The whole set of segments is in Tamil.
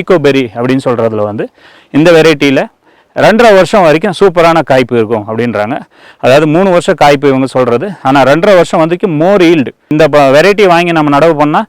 ஈகோபெரி அப்படின்னு சொல்கிறதுல வந்து இந்த வெரைட்டியில் ரெண்டரை வருஷம் வரைக்கும் சூப்பரான காய்ப்பு இருக்கும் அப்படின்றாங்க. அதாவது மூணு வருஷம் காய்ப்பு இவங்க சொல்கிறது ஆனால் ரெண்டரை வருஷம் வரைக்கும் மோர் ஈல்டு இந்த வெரைட்டி வாங்கி நம்ம நடவு பண்ணால்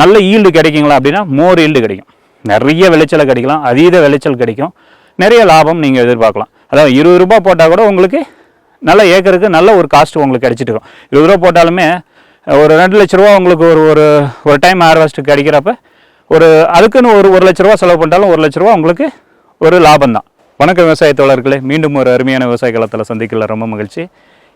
நல்ல ஈல்டு கிடைக்குங்களா அப்படின்னா மோர் ஈல்டு கிடைக்கும். நிறைய விளைச்சலை கிடைக்கலாம். அதீத விளைச்சல் கிடைக்கும். நிறைய லாபம் நீங்கள் எதிர்பார்க்கலாம். அதாவது இருபது ரூபா போட்டால் கூட உங்களுக்கு நல்ல ஏக்கருக்கு நல்ல ஒரு காஸ்ட் உங்களுக்கு கிடைச்சிட்டு இருக்கும். இருபது ரூபா போட்டாலுமே ஒரு ரெண்டு லட்ச ரூபா உங்களுக்கு ஒரு ஒரு ஒரு டைம் ஹார்வெஸ்ட் கிடைக்கிறப்ப ஒரு அதுக்குன்னு ஒரு ஒரு லட்ச ரூபா செலவு பண்ணிட்டாலும் ஒரு லட்ச ரூபா உங்களுக்கு ஒரு லாபம் தான் வணக்கம் விவசாய தோழர்களே. மீண்டும் ஒரு அருமையான விவசாய களத்தில் சந்திக்கல. ரொம்ப மகிழ்ச்சி.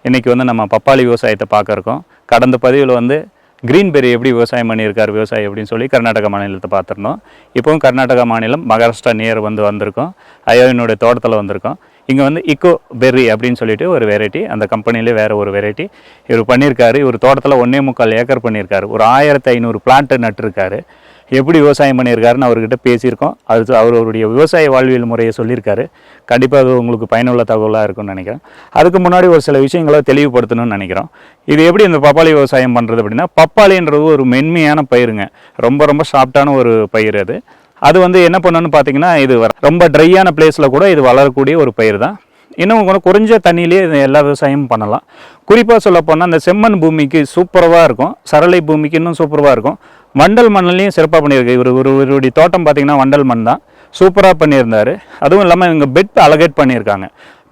இன்றைக்கி வந்து நம்ம பப்பாளி விவசாயத்தை பார்க்க இருக்கோம். கடந்த பதிவில் வந்து கிரீன்பெரி எப்படி விவசாயம் பண்ணியிருக்கார் விவசாயி அப்படின்னு சொல்லி கர்நாடகா மாநிலத்தை பார்த்துருந்தோம். இப்போவும் கர்நாடகா மாநிலம் மகாராஷ்டிரா நியர் வந்து வந்திருக்கோம். அயோவினுடைய தோட்டத்தில் வந்திருக்கோம். இங்கே வந்து இக்கோ பெர்ரி அப்படின்னு சொல்லிட்டு ஒரு வெரைட்டி அந்த கம்பெனிலே வேறு ஒரு வெரைட்டி இவர் பண்ணியிருக்காரு. இவர் தோட்டத்தில் ஒன்றே முக்கால் ஏக்கர் பண்ணியிருக்காரு. ஒரு ஆயிரத்தி ஐநூறு பிளான்ட்டு நட்டிருக்காரு. எப்படி விவசாயம் பண்ணியிருக்காருன்னு அவர்கிட்ட பேசியிருக்கோம். அது அவருடைய விவசாய வாழ்வியல் முறையை சொல்லியிருக்காரு. கண்டிப்பாக அது உங்களுக்கு பயனுள்ள தகவலாக இருக்கும்னு நினைக்கிறேன். அதுக்கு முன்னாடி ஒரு சில விஷயங்களை தெளிவுபடுத்தணும்னு நினைக்கிறோம். இது எப்படி இந்த பப்பாளி விவசாயம் பண்ணுறது அப்படின்னா பப்பாளின்றது ஒரு மென்மையான பயிருங்க. ரொம்ப ரொம்ப சாஃப்டான ஒரு பயிர் அது. அது வந்து என்ன பண்ணணும்னு பார்த்தீங்கன்னா இது வர- ரொம்ப ட்ரையான பிளேஸில் கூட இது வளரக்கூடிய ஒரு பயிர் தான். இன்னும் கூட குறைஞ்ச தண்ணியிலே இது எல்லா விவசாயமும் பண்ணலாம். குறிப்பாக சொல்ல போனால் அந்த செம்மண் பூமிக்கு சூப்பராக இருக்கும். சரளை பூமிக்கு இன்னும் சூப்பராக இருக்கும். வண்டல் மண்ணிலையும் சிறப்பாக பண்ணியிருக்கு. இவர் ஒரு இவருடைய தோட்டம் பார்த்தீங்கன்னா வண்டல் மண் தான். சூப்பராக பண்ணியிருந்தாரு. அதுவும் இல்லாமல் இவங்க பெட் அலகேட் பண்ணியிருக்காங்க.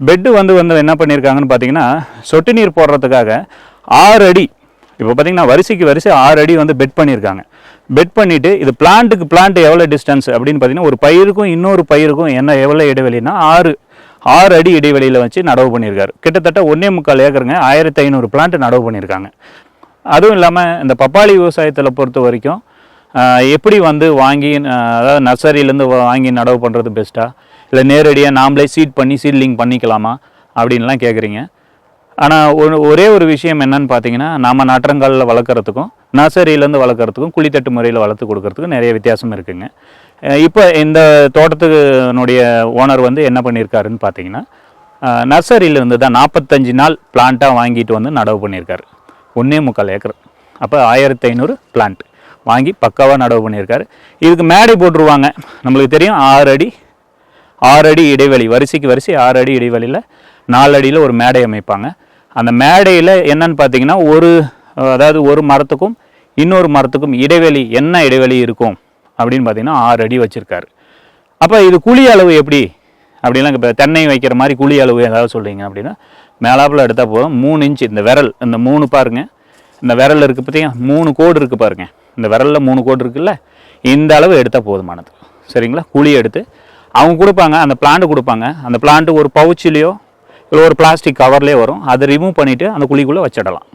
பெட்டு வந்து வந்து என்ன பண்ணியிருக்காங்கன்னு பார்த்தீங்கன்னா சொட்டு நீர் போடுறதுக்காக ஆறு அடி இப்போ பார்த்தீங்கன்னா வரிசைக்கு வரிசை ஆறு அடி வந்து பெட் பண்ணியிருக்காங்க. பெட் பண்ணிவிட்டு இது பிளான்ட்டுக்கு பிளான்ட் எவ்வளோ டிஸ்டன்ஸ் அப்படின்னு பார்த்தீங்கன்னா ஒரு பயிருக்கும் இன்னொரு பயிருக்கும் என்ன எவ்வளோ இடைவெளினா ஆறு ஆறு அடி இடைவெளியில் வச்சு நடவு பண்ணியிருக்காரு. கிட்டத்தட்ட ஒன்றே முக்கால் ஏக்கருங்க ஆயிரத்தி ஐநூறு பிளான்ட் நடவு பண்ணியிருக்காங்க. அதுவும் இல்லாமல் இந்த பப்பாளி விவசாயத்தில் பொறுத்த வரைக்கும் எப்படி வந்து வாங்கி அதாவது நர்சரியிலேருந்து வாங்கி நடவு பண்ணுறது பெஸ்ட்டாக இல்லை நேரடியாக நாமளே சீட் பண்ணி சீட்லிங் பண்ணிக்கலாமா? அப்படின்லாம் கேட்குறீங்க ஆனால் ஒரு ஒரே ஒரு விஷயம் என்னன்னு பார்த்தீங்கன்னா நாம் நாற்றங்காலில் வளர்க்குறதுக்கும் நர்சரியிலேருந்து வளர்க்குறதுக்கும் குழித்தட்டு முறையில் வளர்த்து கொடுக்கறதுக்கும் நிறைய வித்தியாசம் இருக்குங்க. இப்போ இந்த தோட்டத்துக்குனுடைய ஓனர் வந்து என்ன பண்ணியிருக்காருன்னு பார்த்தீங்கன்னா நர்சரியிலேருந்து தான் நாற்பத்தஞ்சு நாள் பிளான்ட்டாக வாங்கிட்டு வந்து நடவு பண்ணியிருக்காரு ஒன்றே முக்கால் ஏக்கர். அப்போ ஆயிரத்தி ஐநூறு பிளான்ட் வாங்கி பக்காவாக நடவு பண்ணியிருக்காரு. இதுக்கு மேடை போட்டுருவாங்க. நம்மளுக்கு தெரியும் ஆறு அடி ஆறு அடி இடைவெளி. வரிசைக்கு வரிசை ஆறு அடி இடைவெளியில் நாலு அடியில் ஒரு மேடை அமைப்பாங்க. அந்த மேடையில் என்னன்னு பார்த்தீங்கன்னா ஒரு அதாவது ஒரு மரத்துக்கும் இன்னொரு மரத்துக்கும் இடைவெளி என்ன இடைவெளி இருக்கும் அப்படின்னு பார்த்தீங்கன்னா ஆறு அடி வச்சுருக்காரு. அப்போ இது குழி அளவு எப்படி? அப்படிலாம் இப்போ தென்னை வைக்கிற மாதிரி குழி அளவு ஏதாவது சொல்கிறீங்க அப்படின்னா மேலாப்பில் எடுத்தால் போதும். மூணு இன்ச்சு இந்த விரல் இந்த மூணு பாருங்கள் இந்த விரல் இருக்குது பார்த்தீங்கன்னா மூணு கோடு இருக்குது பாருங்கள் இந்த விரலில் மூணு கோடு இருக்குல்ல? இந்த அளவு எடுத்தால் போதுமானது. சரிங்களா? குழி எடுத்து அவங்க கொடுப்பாங்க அந்த பிளான்ட் கொடுப்பாங்க. அந்த பிளான்ட்டு ஒரு பவுச்சிலையோ இல்லை ஒரு பிளாஸ்டிக் கவர்லேயே வரும். அதை ரிமூவ் பண்ணிவிட்டு அந்த குழிக்குள்ளே வச்சிடலாம்.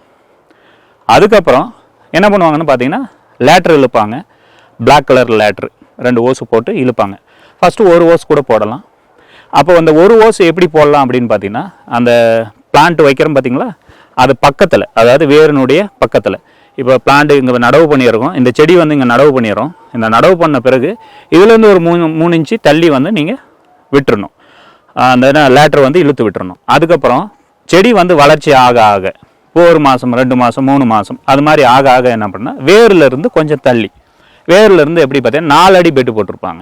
அதுக்கப்புறம் என்ன பண்ணுவாங்கன்னு பார்த்தீங்கன்னா லேட்ரு இழுப்பாங்க. பிளாக் கலர் லேட்ரு ரெண்டு ஓஸு போட்டு இழுப்பாங்க. ஃபஸ்ட்டு ஒரு ஓஸ் கூட போடலாம். அப்போ அந்த ஒரு ஓஸ் எப்படி போடலாம் அப்படின்னு பார்த்தீங்கன்னா அந்த பிளான்ட் வைக்கிறோம் பார்த்தீங்களா? அது பக்கத்தில் அதாவது வேரினுடைய பக்கத்தில். இப்போ பிளான்ட் இங்கே நடவு பண்ணியிருக்கோம். இந்த செடி வந்து இங்கே நடவு பண்ணிடுறோம் இந்த நடவு பண்ண பிறகு இதுலேருந்து ஒரு மூணு மூணு இன்ச்சு தள்ளி வந்து நீங்கள் விட்டுறணும். அந்த லேட்டர் வந்து இழுத்து விட்டுறணும். அதுக்கப்புறம் செடி வந்து வளர்ச்சி ஆக ஆக ஒரு மாதம் ரெண்டு மாதம் மூணு மாதம் அது மாதிரி ஆக ஆக என்ன பண்ணால் வேர்லேருந்து கொஞ்சம் தள்ளி. வேர்லேருந்து எப்படி பார்த்தீங்கன்னா நாலு அடி பெட்டு போட்டிருப்பாங்க.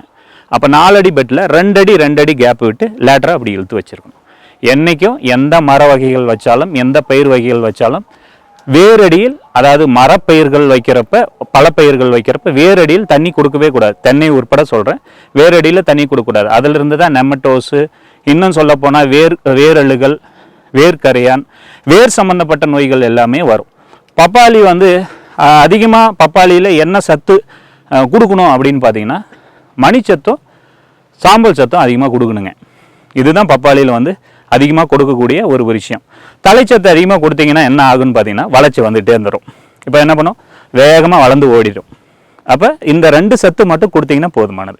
அப்போ நாலு அடி பெட்டில் ரெண்டு அடி ரெண்டு அடி கேப் விட்டு லேட்டராக அப்படி இழுத்து வச்சுருக்கணும். என்றைக்கும் எந்த மர வகைகள் வச்சாலும் எந்த பயிர் வகைகள் வச்சாலும் வேரடியில் அதாவது மரப்பயிர்கள் வைக்கிறப்ப பழப்பயிர்கள் வைக்கிறப்ப வேரடியில் தண்ணி கொடுக்கவே கூடாது. தென்னை உட்பட சொல்கிறேன் வேரடியில் தண்ணி கொடுக்கக்கூடாது அதிலிருந்து தான் நெமட்டோஸு இன்னும் சொல்லப்போனால் வேர் வேரழுகள் வேர்க்கரையான் வேர் சம்பந்தப்பட்ட நோய்கள் எல்லாமே வரும். பப்பாளி வந்து அதிகமாக பப்பாளியில் என்ன சத்து கொடுக்கணும் அப்படின்னு பார்த்தீங்கன்னா மணிச்சத்தும் சாம்பல் சத்தும் அதிகமாக கொடுக்கணுங்க. இதுதான் பப்பாளியில் வந்து அதிகமாக கொடுக்கக்கூடிய ஒரு விஷயம். தலைச்சத்து அதிகமாக கொடுத்தீங்கன்னா என்ன ஆகுன்னு பார்த்தீங்கன்னா வளர்ச்சி வந்துகிட்டே இருந்துடும் இப்போ என்ன பண்ணும்? வேகமாக வளர்ந்து ஓடிடும் அப்போ இந்த ரெண்டு சத்து மட்டும் கொடுத்தீங்கன்னா போதுமானது.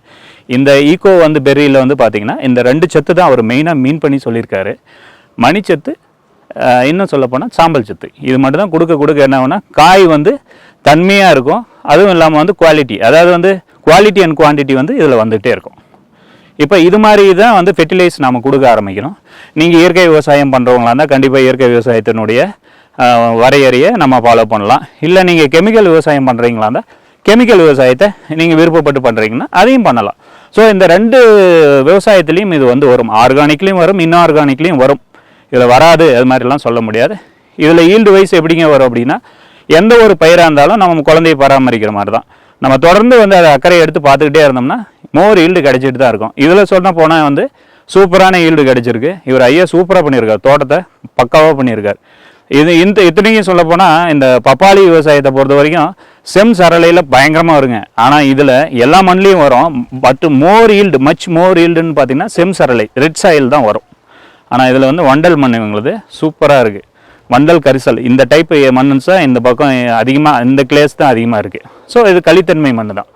இந்த ஈகோ வந்து பெரியில் வந்து பார்த்தீங்கன்னா இந்த ரெண்டு சத்து தான் அவர் மெயினாக மீன் பண்ணி சொல்லியிருக்காரு. மணிச்சத்து இன்னும் சொல்லப்போனால் சாம்பல் சத்து. இது மட்டும் தான் கொடுக்க கொடுக்க என்ன ஆகும்னா காய் வந்து தன்மையாக இருக்கும். அதுவும் இல்லாமல் வந்து குவாலிட்டி அதாவது வந்து குவாலிட்டி அண்ட் குவான்டிட்டி வந்து இதில் வந்துகிட்டே இருக்கும். இப்போ இது மாதிரி தான் வந்து ஃபெர்டிலைஸ் நம்ம கொடுக்க ஆரம்பிக்கணும் நீங்கள் இயற்கை விவசாயம் பண்ணுறவங்களா இருந்தால் கண்டிப்பாக இயற்கை விவசாயத்தினுடைய வரையறையை நம்ம ஃபாலோ பண்ணலாம். இல்லை நீங்கள் கெமிக்கல் விவசாயம் பண்ணுறீங்களா இருந்தால் கெமிக்கல் விவசாயத்தை நீங்கள் விருப்பப்பட்டு பண்ணுறீங்கன்னா அதையும் பண்ணலாம். ஸோ இந்த ரெண்டு விவசாயத்துலேயும் இது வந்து வரும். ஆர்கானிக்லேயும் வரும் இன்ஆர்கானிக்லேயும் வரும். இதில் வராது அது மாதிரிலாம் சொல்ல முடியாது. இதில் ஈல்டு வைஸ் எப்படிங்க வரும் அப்படின்னா எந்த ஒரு பயிராக இருந்தாலும் நம்ம குழந்தையை பராமரிக்கிற மாதிரி தான். நம்ம தொடர்ந்து வந்து அதை அக்கறை எடுத்து பார்த்துக்கிட்டே இருந்தோம்னா மோர் ஈல்டு கிடச்சிட்டு தான் இருக்கும். இதில் சொன்னால் போனால் வந்து சூப்பரான ஈல்டு கிடச்சிருக்கு. இவர் ஐயா சூப்பராக பண்ணியிருக்கார். தோட்டத்தை பக்காவாக பண்ணியிருக்கார். இது இந்த இத்தனைக்கும் சொல்ல போனால் இந்த பப்பாளி விவசாயத்தை பொறுத்த வரைக்கும் செம் சரளையில் பயங்கரமாக வருங்க. ஆனால் இதில் எல்லா மண்லேயும் வரும். But more yield much more ஈல்டுன்னு பார்த்தீங்கன்னா செம் சரளை ரெட் சாயில் தான் வரும். ஆனால் இதில் வந்து வண்டல் மண் இவங்களுது சூப்பராக இருக்குது வண்டல் கரிசல் இந்த டைப் மண்ணுன்னு தான் இந்த பக்கம் அதிகமாக இந்த கிளேஸ் தான் அதிகமாக இருக்குது ஸோ இது களித்தன்மை மண் தான்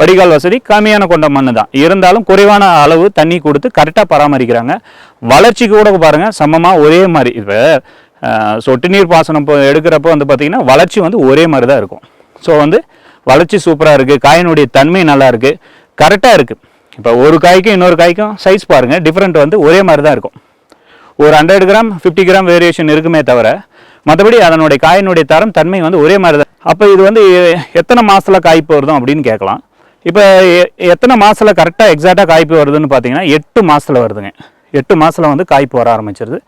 வடிகால் வசதி கம்மியான கொண்ட மண் தான். இருந்தாலும் குறைவான அளவு தண்ணி கொடுத்து கரெக்டாக பராமரிக்கிறாங்க. வளர்ச்சி கூட பாருங்கள் சமமாக ஒரே மாதிரி. இப்போ சொட்டு நீர் பாசனம் இப்போ எடுக்கிறப்போ வந்து பார்த்திங்கன்னா வளர்ச்சி வந்து ஒரே மாதிரி தான் இருக்கும். ஸோ வந்து வளர்ச்சி சூப்பராக இருக்குது காயினுடைய தன்மை நல்லா இருக்குது கரெக்டாக இருக்குது இப்போ ஒரு காய்க்கும் இன்னொரு காய்க்கும் சைஸ் பாருங்கள் டிஃப்ரெண்ட் வந்து ஒரே மாதிரி தான் இருக்கும். ஒரு hundred gram fifty gram variation இருக்குமே தவிர மற்றபடி அதனுடைய காயினுடைய தரம் தன்மை வந்து ஒரே மாதிரி தான். அப்போ இது வந்து எத்தனை மாதத்தில் காய் போகிறதும் அப்படின்னு கேட்கலாம். இப்போ எ- எத்தனை மாதத்தில் கரெக்டாக எக்ஸாக்டாக காய்ப்பு வருதுன்னு பார்த்தீங்கன்னா எட்டு மாதத்தில் வருதுங்க. எட்டு மாதத்தில் வந்து காய்ப்பு வர ஆரம்பிச்சிருது.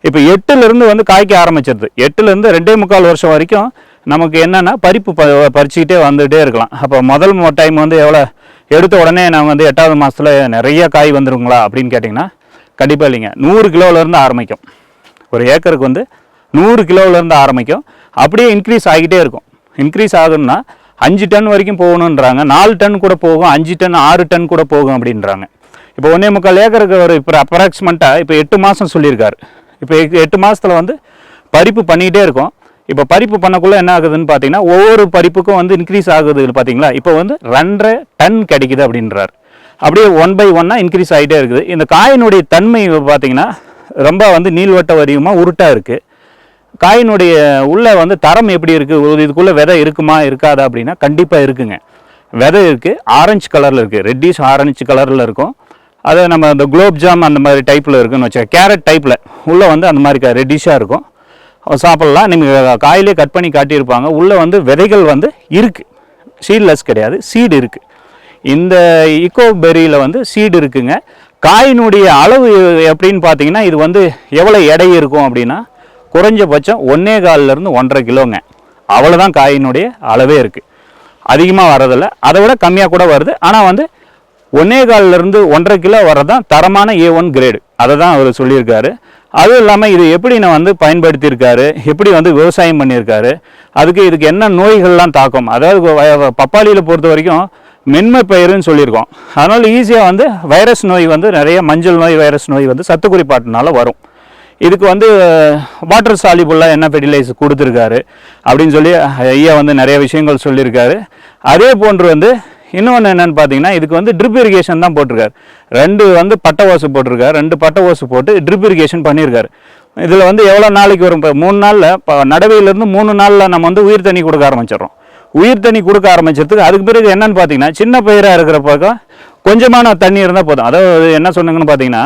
இப்போ எட்டுலேருந்து வந்து காய்க்க ஆரம்பிச்சிருது. எட்டுலேருந்து ரெண்டே முக்கால் வருஷம் வரைக்கும் நமக்கு என்னென்னா பறிப்பு ப பறிச்சுக்கிட்டே வந்துகிட்டே இருக்கலாம். அப்போ முதல் டைம் வந்து எவ்வளோ? எடுத்த உடனே நான் வந்து எட்டாவது மாதத்தில் நிறைய காய் வந்துருங்களா அப்படின்னு கேட்டிங்கன்னா கண்டிப்பாக இல்லைங்க. நூறு கிலோவிலேருந்து ஆரம்பிக்கும். ஒரு ஏக்கருக்கு வந்து நூறு கிலோவிலேருந்து ஆரம்பிக்கும். அப்படியே இன்க்ரீஸ் ஆகிட்டே இருக்கும். இன்க்ரீஸ் ஆகும்னா அஞ்சு டன் வரைக்கும் போகணுன்றாங்க நாலு டன் கூட போகும் அஞ்சு டன் ஆறு டன் கூட போகும் அப்படின்றாங்க. இப்போ ஒன்றே முக்கால் ஏக்கருக்கு ஒரு இப்போ அப்ராக்சிமெண்ட்டாக இப்போ எட்டு மாதம் சொல்லியிருக்காரு. இப்போ எட்டு மாதத்தில் வந்து பறிப்பு பண்ணிக்கிட்டே இருக்கும். இப்போ பறிப்பு பண்ணக்குள்ளே என்ன ஆகுதுன்னு பார்த்தீங்கன்னா ஒவ்வொரு பறிப்புக்கும் வந்து இன்க்ரீஸ் ஆகுது பார்த்தீங்களா இப்போ வந்து ரெண்டரை டன் கிடைக்குது அப்படின்றார். அப்படியே ஒன் பை ஒன்னாக இன்க்ரீஸ் ஆகிட்டே இருக்குது. இந்த காயினுடைய தன்மை பார்த்தீங்கன்னா ரொம்ப வந்து நீள்வட்ட வரியுமா உருட்டாக இருக்குது காயினுடைய உள்ள வந்து தரம் எப்படி இருக்குது இதுக்குள்ளே விதை இருக்குமா இருக்காதா அப்படின்னா கண்டிப்பாக இருக்குங்க. விதை இருக்குது ஆரஞ்சு கலரில் இருக்குது ரெட்டிஷ் ஆரஞ்சு கலரில் இருக்கும். அதை நம்ம இந்த குலோப் ஜாம் அந்த மாதிரி டைப்பில் இருக்குன்னு வச்சா கேரட் டைப்பில் உள்ளே வந்து அந்த மாதிரி ரெட்டிஷாக இருக்கும். சாப்பிட்லாம். நீங்கள் காயிலே கட் பண்ணி காட்டியிருப்பாங்க. உள்ளே வந்து விதைகள் வந்து இருக்குது சீட்லெஸ் கிடையாது. சீடு இருக்குது இந்த இக்கோ பெரியில் வந்து சீடு இருக்குங்க. காயினுடைய அளவு எப்படின்னு பார்த்தீங்கன்னா இது வந்து எவ்வளோ எடை இருக்கும் அப்படின்னா குறைஞ்சபட்சம் ஒன்றே இருந்து ஒன்றரை கிலோங்க. அவ்வளோதான் காயினுடைய அளவே இருக்குது அதிகமாக வர்றதில்ல. அதை விட கம்மியாக கூட வருது. ஆனால் வந்து ஒன்னே இருந்து ஒன்றரை கிலோ வரதான் தரமான ஏ ஒன் கிரேடு அதை தான் அவர் சொல்லியிருக்காரு. அதுவும் இல்லாமல் இது எப்படி நான் வந்து பயன்படுத்தியிருக்காரு? எப்படி வந்து விவசாயம் பண்ணியிருக்காரு? அதுக்கு இதுக்கு என்ன நோய்கள்லாம் தாக்கும்? அதாவது பப்பாளியில் பொறுத்த வரைக்கும் மென்மை பயிருன்னு சொல்லியிருக்கோம். அதனால் ஈஸியாக வந்து வைரஸ் நோய் வந்து நிறைய மஞ்சள் நோய் வைரஸ் நோய் வந்து சத்து குறிப்பாட்டினால வரும். இதுக்கு வந்து வாட்டர் சாலிபுல்லாக என்ன ஃபெர்டிலைஸ் கொடுத்துருக்காரு அப்படின்னு சொல்லி ஐயா வந்து நிறைய விஷயங்கள் சொல்லியிருக்காரு. அதே போன்று வந்து இன்னொன்று என்னென்னு பார்த்தீங்கன்னா இதுக்கு வந்து ட்ரிப் இரிகேஷன் தான் போட்டிருக்காரு. ரெண்டு வந்து பட்டை ஓசு போட்டிருக்காரு. ரெண்டு பட்டை ஓசு போட்டு ட்ரிப் இரிகேஷன் பண்ணியிருக்காரு. இதில் வந்து எவ்வளோ நாளைக்கு வரும்? இப்போ மூணு நாளில் இப்போ நடவையிலேருந்து மூணு நாளில் நம்ம வந்து உயிர் தண்ணி கொடுக்க ஆரம்பிச்சிடறோம். உயிர் தண்ணி கொடுக்க ஆரம்பிச்சதுக்கு அதுக்கு பிறகு என்னென்னு பார்த்தீங்கன்னா சின்ன பயிராக இருக்கிற பக்கம் கொஞ்சமான தண்ணி இருந்தால் போதும். அதாவது என்ன சொன்னாங்கன்னு பார்த்தீங்கன்னா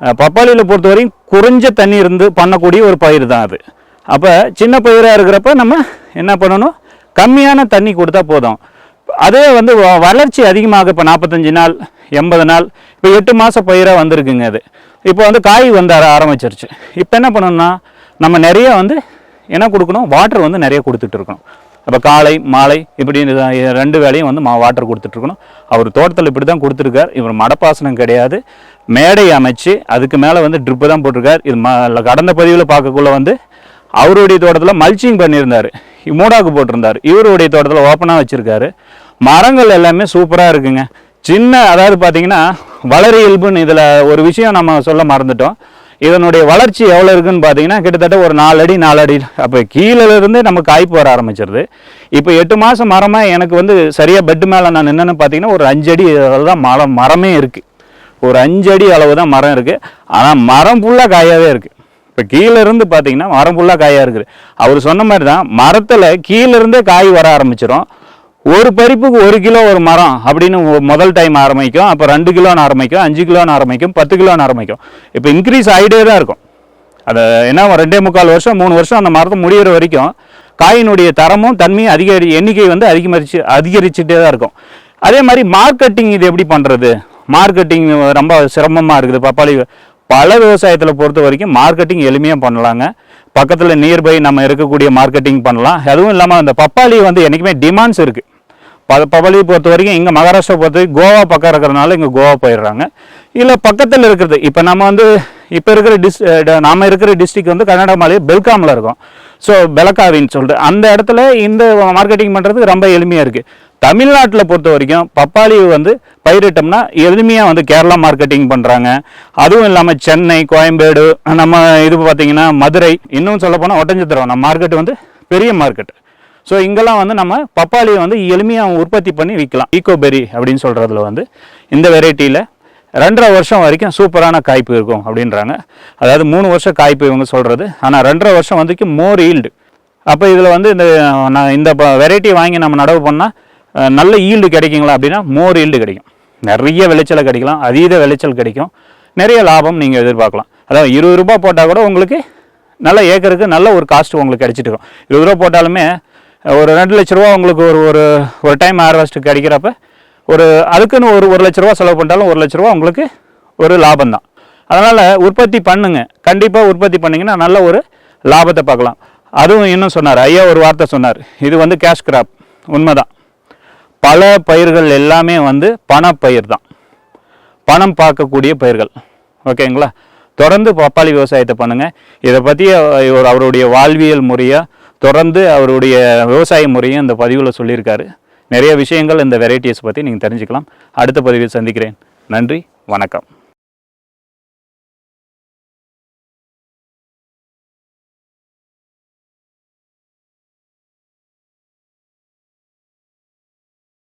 பப்பாளியில் பொறுத்த வரையும் குறைஞ்ச தண்ணி இருந்து பண்ணக்கூடிய ஒரு பயிர் தான் அது. அப்போ சின்ன பயிராக இருக்கிறப்ப நம்ம என்ன பண்ணணும்? கம்மியான தண்ணி கொடுத்தா போதும். அதே வந்து வ- வளர்ச்சி அதிகமாக இப்போ நாற்பத்தஞ்சு நாள் எண்பது நாள் இப்போ எட்டு மாத பயிராக வந்திருக்குங்க அது. இப்போ வந்து காய் வந்து ஆர- ஆரம்பிச்சிருச்சு. இப்போ என்ன பண்ணணும்னா நம்ம நிறைய வந்து என்ன கொடுக்கணும்? வாட்டர் வந்து நிறைய கொடுத்துட்டு இருக்கணும். அப்போ காலை மாலை இப்படி ரெண்டு வேலையும் வந்து மா வாட்டர் கொடுத்துட்ருக்கணும் அவர் தோட்டத்தில் இப்படி தான் கொடுத்துருக்கார். இவர் மடப்பாசனம் கிடையாது. மேடை அமைச்சு அதுக்கு மேலே வந்து ட்ரிப்பு தான் போட்டிருக்கார். இது ம கடந்த பதிவில் பார்க்கக்குள்ள வந்து அவருடைய தோட்டத்தில் மல்ச்சிங் பண்ணியிருந்தார். மூடாக்கு போட்டிருந்தார். இவருடைய தோட்டத்தில் ஓப்பனாக வச்சுருக்காரு. மரங்கள் எல்லாமே சூப்பராக இருக்குங்க. சின்ன அதாவது பார்த்தீங்கன்னா வளர இயல்புன்னு இதில் ஒரு விஷயம் நம்ம சொல்ல மறந்துட்டோம். இதனுடைய வளர்ச்சி எவ்வளோ இருக்குன்னு பார்த்தீங்கன்னா கிட்டத்தட்ட ஒரு நாலு அடி நாலு அடி. அப்போ கீழேருந்து நம்ம காய்ப்பு வர ஆரம்பிச்சிருது. இப்போ எட்டு மாதம் மரமாக எனக்கு வந்து சரியாக பெட்டு மேலே நான் என்னென்னு பார்த்தீங்கன்னா ஒரு அஞ்சு அடி தான் மரம் மரமே இருக்குது ஒரு அஞ்சு அடி அளவு தான் மரம் இருக்குது ஆனால் மரம் ஃபுல்லாக காயாகவே இருக்குது இப்போ கீழே இருந்து பார்த்தீங்கன்னா மரம் ஃபுல்லாக காயாக இருக்குது. அவர் சொன்ன மாதிரி தான் மரத்தில் கீழே இருந்தே காய் வர ஆரம்பிச்சிடும் ஒரு பறிப்புக்கு ஒரு கிலோ ஒரு மரம் அப்படின்னு முதல் டைம் ஆரம்பிக்கும். அப்போ ரெண்டு கிலோன்னு ஆரம்பிக்கும். அஞ்சு கிலோன்னு ஆரம்பிக்கும். பத்து கிலோன்னு ஆரம்பிக்கும். இப்போ இன்க்ரீஸ் ஆகிட்டே தான் இருக்கும். அது என்ன ஒரு ரெண்டே முக்கால் வருஷம் மூணு வருஷம் அந்த மரத்தை முடிகிற வரைக்கும் காயினுடைய தரமும் தன்மையும் அதிகரி எண்ணிக்கை வந்து அதிகரிச்சு அதிகரிச்சுட்டே தான் இருக்கும். அதே மாதிரி மார்க்கெட்டிங் இது எப்படி பண்ணுறது மார்க்கெட்டிங் ரொம்ப சிரமமாக இருக்குது. பப்பாளி பல விவசாயத்தில் பொறுத்த வரைக்கும் மார்க்கெட்டிங் எளிமையாக பண்ணலாங்க. பக்கத்தில் நியர்பை நம்ம இருக்கக்கூடிய மார்க்கெட்டிங் பண்ணலாம். அதுவும் இல்லாமல் அந்த பப்பாளி வந்து என்றைக்குமே டிமாண்ட்ஸ் இருக்குது ப பொறுத்த வரைக்கும் இங்கே மகாராஷ்டிரா பொறுத்த வரைக்கும் கோவா பக்கம் இருக்கிறனால இங்கே கோவா போயிடுறாங்க. இல்லை பக்கத்தில் இருக்கிறது இப்போ நம்ம வந்து இப்போ இருக்கிற டிஸ் நாம இருக்கிற டிஸ்ட்ரிக் வந்து கர்நாடகா மாநிலம் பெல்காமில் இருக்கும். ஸோ பெலக்காவின்னு சொல்லிட்டு அந்த இடத்துல இந்த மார்க்கெட்டிங் பண்ணுறதுக்கு ரொம்ப எளிமையாக இருக்குது தமிழ்நாட்டில் பொறுத்த வரைக்கும் பப்பாளி வந்து பயிரிட்டோம்னா எளிமையாக வந்து கேரளா மார்க்கெட்டிங் பண்ணுறாங்க அதுவும் இல்லாமல் சென்னை கோயம்பேடு நம்ம இது பார்த்திங்கன்னா மதுரை இன்னும் சொல்லப்போனால் ஒட்டஞ்சத்திரம். நம்ம மார்க்கெட் வந்து பெரிய மார்க்கெட் ஸோ இங்கெல்லாம் வந்து நம்ம பப்பாளியை வந்து எளிமையாக உற்பத்தி பண்ணி விற்கலாம் ஈகோபெரி அப்படின்னு சொல்கிறதுல வந்து இந்த வெரைட்டியில் ரெண்டரை வருஷம் வரைக்கும் சூப்பரான காய்ப்பு இருக்கும் அப்படின்றாங்க. அதாவது மூணு வருஷம் காய்ப்பு இவங்க சொல்கிறது ஆனால் ரெண்டரை வருஷம் வந்துக்கு மோர் ஈல்டு அப்போ இதில் வந்து இந்த நான் இந்த வெரைட்டி வாங்கி நம்ம நடவு பண்ணால் நல்ல ஈல்டு கிடைக்குங்களா அப்படின்னா மோர் ஈல்டு கிடைக்கும். நிறைய விளைச்சலை கிடைக்கலாம் அதீத விளைச்சல் கிடைக்கும். நிறைய லாபம் நீங்கள் எதிர்பார்க்கலாம். அதாவது இருபது ரூபா போட்டால் கூட உங்களுக்கு நல்ல ஏக்கருக்கு நல்ல ஒரு காஸ்ட் உங்களுக்கு கிடைச்சிட்டு இருக்கும். இருபது ரூபா போட்டாலுமே ஒரு ரெண்டு லட்ச ரூபா உங்களுக்கு ஒரு ஒரு ஒரு டைம் ஹார்வெஸ்ட் கிடைக்கிறப்ப ஒரு அதுக்குன்னு ஒரு ஒரு லட்ச ரூபா செலவு பண்ணிட்டாலும் ஒரு லட்ச ரூபா உங்களுக்கு ஒரு லாபம் தான். அதனால் உற்பத்தி பண்ணுங்க. கண்டிப்பாக உற்பத்தி பண்ணிங்கன்னா நல்ல ஒரு லாபத்தை பார்க்கலாம். அதுவும் இன்னும் சொன்னார் ஐயா ஒரு வார்த்தை சொன்னார். இது வந்து கேஷ் கிராப் உண்மைதான். பல பயிர்கள் எல்லாமே வந்து பணப்பயிர் தான். பணம் பார்க்கக்கூடிய பயிர்கள். ஓகேங்களா? தொடர்ந்து பப்பாளி விவசாயத்தை பண்ணுங்கள் இதை பற்றி ஒரு அவருடைய வாழ்வியல் முறையாக தொடர்ந்து அவருடைய விவசாய முறையும் இந்த பதிவில் சொல்லியிருக்காரு. நிறைய விஷயங்கள் இந்த வெரைட்டிஸ் பற்றி நீங்கள் தெரிஞ்சுக்கலாம். அடுத்த பதிவில் சந்திக்கிறேன். நன்றி வணக்கம்.